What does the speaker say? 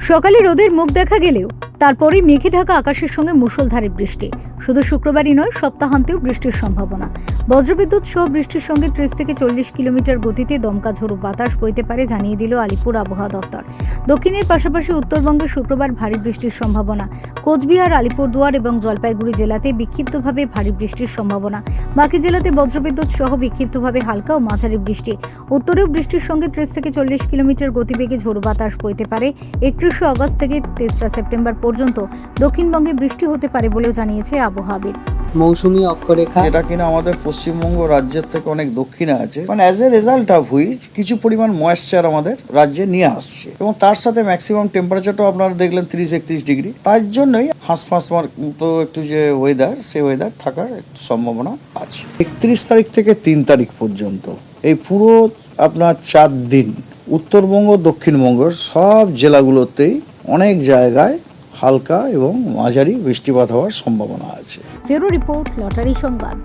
সকালে রোদের মুখ দেখা গেলেও তারপরেই মেঘে ঢাকা আকাশের সঙ্গে মুষলধারে বৃষ্টি। শুধু শুক্রবারই নয়, সপ্তাহান্তেও বৃষ্টির সম্ভাবনা। বজ্রবিদ্যুৎ সহ বৃষ্টির সঙ্গে ত্রিশ থেকে চল্লিশ কিলোমিটার গতিতে দমকা ঝোড়ো বাতাস বইতে পারে, জানিয়ে দিল আলিপুর আবহাওয়া দফতর দক্ষিণের পাশাপাশি উত্তরবঙ্গে শুক্রবার ভারী বৃষ্টির সম্ভাবনা। কোচবিহার, আলিপুরদুয়ার এবং জলপাইগুড়ি জেলাতে বিক্ষিপ্তভাবে ভারী বৃষ্টির সম্ভাবনা। বাকি জেলাতে বজ্রবিদ্যুৎ সহ বিক্ষিপ্তভাবে হালকা ও মাঝারি বৃষ্টি। উত্তরেও বৃষ্টির সঙ্গে ত্রিশ থেকে চল্লিশ কিলোমিটার গতিবেগে ঝোড়ো বাতাস বইতে পারে। একত্রিশে আগস্ট থেকে তেসরা সেপ্টেম্বর পর্যন্ত দক্ষিণবঙ্গে বৃষ্টি হতে পারে বলেও জানিয়েছে আবহাওয়াবিদ মৌসুমী অক্ষরেখা। যেটা কিনা আমাদের পশ্চিমবঙ্গ রাজ্যের থেকে অনেক দক্ষিণে আছে। মানে as a result of which কিছু পরিমাণ ময়েশ্চার আমাদের রাজ্যে নিয়ে আসছে। এবং তার সাথে ম্যাক্সিমাম টেম্পারেচারটাও আপনারা দেখলেন তিরিশ একত্রিশ ডিগ্রি। তার জন্যই হাঁসফাঁস মতো একটু যে ওয়েদার সেই ওয়েদার থাকার একটু সম্ভাবনা আছে। একত্রিশ তারিখ থেকে তিন তারিখ পর্যন্ত এই পুরো আপনার চার দিন উত্তরবঙ্গ দক্ষিণবঙ্গের সব জেলাগুলোতেই অনেক জায়গায় হালকা এবং মাঝারি বৃষ্টিপাত হওয়ার সম্ভাবনা আছে। ফেরো রিপোর্ট লটারি সংবাদ।